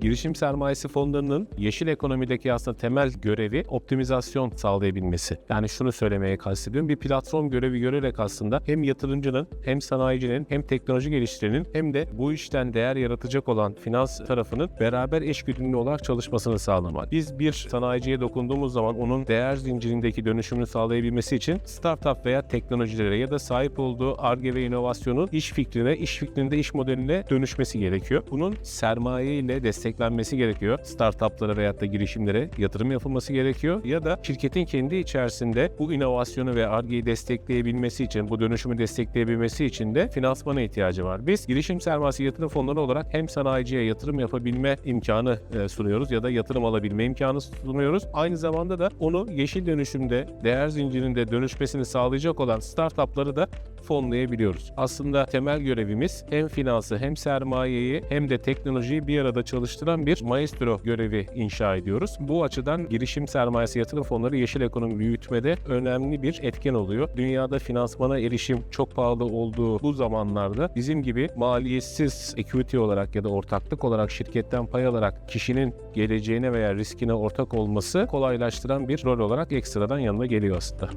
Girişim sermayesi fonlarının yeşil ekonomideki aslında temel görevi optimizasyon sağlayabilmesi. Yani şunu söylemeye kastediyorum. Bir platform görevi görerek aslında hem yatırımcının hem sanayicinin hem teknoloji geliştirenin hem de bu işten değer yaratacak olan finans tarafının beraber eşgüdümlü olarak çalışmasını sağlamak. Biz bir sanayiciye dokunduğumuz zaman onun değer zincirindeki dönüşümünü sağlayabilmesi için startup veya teknolojilere ya da sahip olduğu ARGE ve inovasyonun iş fikrine, iş fikrinde iş modeline dönüşmesi gerekiyor. Bunun sermaye ile desteklenmesi gerekiyor. Startuplara veyahut da girişimlere yatırım yapılması gerekiyor. Ya da şirketin kendi içerisinde bu inovasyonu ve ARGE'yi destekleyebilmesi için, bu dönüşümü destekleyebilmesi için de finansmana ihtiyacı var. Biz girişim sermayesi yatırım fonları olarak hem sanayiciye yatırım yapabilme imkanı e, sunuyoruz ya da yatırım alabilme imkanı sunuyoruz. Aynı zamanda da onu yeşil dönüşümde, değer zincirinde dönüşmesini sağlayacak olan startupları da fonlayabiliyoruz. Aslında temel görevimiz hem finansı hem sermayeyi hem de teknolojiyi bir arada çalıştıran bir maestro görevi inşa ediyoruz. Bu açıdan girişim sermayesi yatırım fonları yeşil ekonomi büyütmede önemli bir etken oluyor. Dünyada finansmana erişim çok pahalı olduğu bu zamanlarda bizim gibi maliyetsiz equity olarak ya da ortaklık olarak şirketten pay alarak kişinin geleceğine veya riskine ortak olması kolaylaştıran bir rol olarak ekstradan yanına geliyor aslında.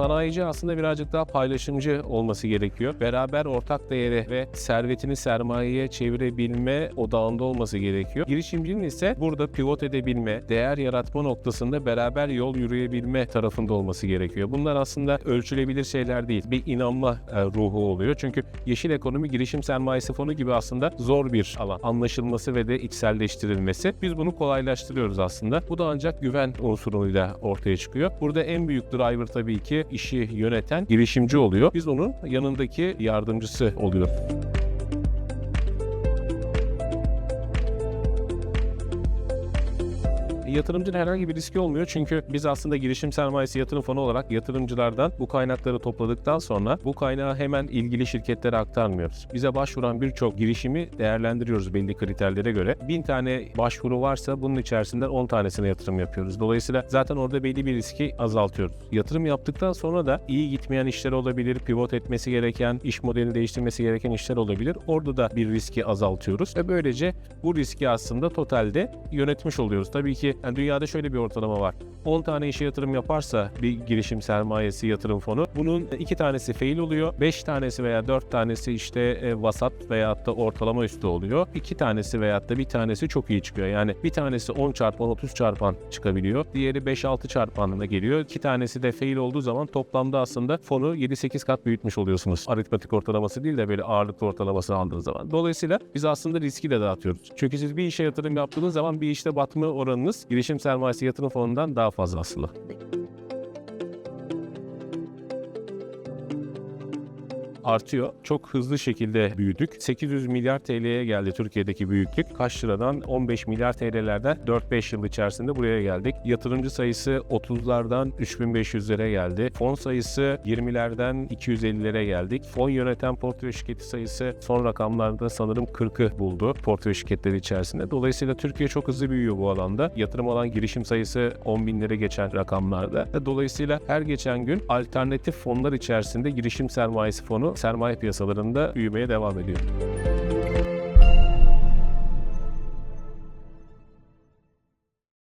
Sanayici aslında birazcık daha paylaşımcı olması gerekiyor. Beraber ortak değeri ve servetini sermayeye çevirebilme odağında olması gerekiyor. Girişimcinin ise burada pivot edebilme, değer yaratma noktasında beraber yol yürüyebilme tarafında olması gerekiyor. Bunlar aslında ölçülebilir şeyler değil. Bir inanma e, ruhu oluyor. Çünkü yeşil ekonomi girişim sermayesi fonu gibi aslında zor bir alan. Anlaşılması ve de içselleştirilmesi. Biz bunu kolaylaştırıyoruz aslında. Bu da ancak güven unsuruyla ortaya çıkıyor. Burada en büyük driver tabii ki işi yöneten girişimci oluyor. Biz onun yanındaki yardımcısı oluyoruz. Yatırımcının herhangi bir riski olmuyor çünkü biz aslında girişim sermayesi yatırım fonu olarak yatırımcılardan bu kaynakları topladıktan sonra bu kaynağı hemen ilgili şirketlere aktarmıyoruz. Bize başvuran birçok girişimi değerlendiriyoruz belli kriterlere göre. Bin tane başvuru varsa bunun içerisinden 10 tanesine yatırım yapıyoruz. Dolayısıyla zaten orada belli bir riski azaltıyoruz. Yatırım yaptıktan sonra da iyi gitmeyen işler olabilir, pivot etmesi gereken, iş modelini değiştirmesi gereken işler olabilir. Orada da bir riski azaltıyoruz ve böylece bu riski aslında totalde yönetmiş oluyoruz. Tabii ki yani dünyada şöyle bir ortalama var. 10 tane işe yatırım yaparsa bir girişim sermayesi yatırım fonu bunun 2 tanesi fail oluyor. 5 tanesi veya 4 tanesi işte e, vasat veyahut da ortalama üstü oluyor. 2 tanesi veyahut da bir tanesi çok iyi çıkıyor. Yani bir tanesi 10 çarpan 30 çarpan çıkabiliyor. Diğeri 5-6 çarpanına geliyor. 2 tanesi de fail olduğu zaman toplamda aslında fonu 7-8 kat büyütmüş oluyorsunuz. Aritmetik ortalaması değil de böyle ağırlıklı ortalaması aldığınız zaman. Dolayısıyla biz aslında riski de dağıtıyoruz. Çünkü siz bir işe yatırım yaptığınız zaman bir işte batma oranınız girişim sermayesi yatırım fonundan daha fazla aslında. Artıyor. Çok hızlı şekilde büyüdük. 800 milyar TL'ye geldi Türkiye'deki büyüklük. Kaç liradan 15 milyar TL'lerden 4-5 yıl içerisinde buraya geldik. Yatırımcı sayısı 30'lardan 3500'lere geldi. Fon sayısı 20'lerden 250'lere geldik. Fon yöneten portföy şirketi sayısı son rakamlarda sanırım 40'ı buldu portföy şirketleri içerisinde. Dolayısıyla Türkiye çok hızlı büyüyor bu alanda. Yatırım alan girişim sayısı 10 binlere geçen rakamlarda. Dolayısıyla her geçen gün alternatif fonlar içerisinde girişim sermayesi fonu sermaye piyasalarında büyümeye devam ediyor.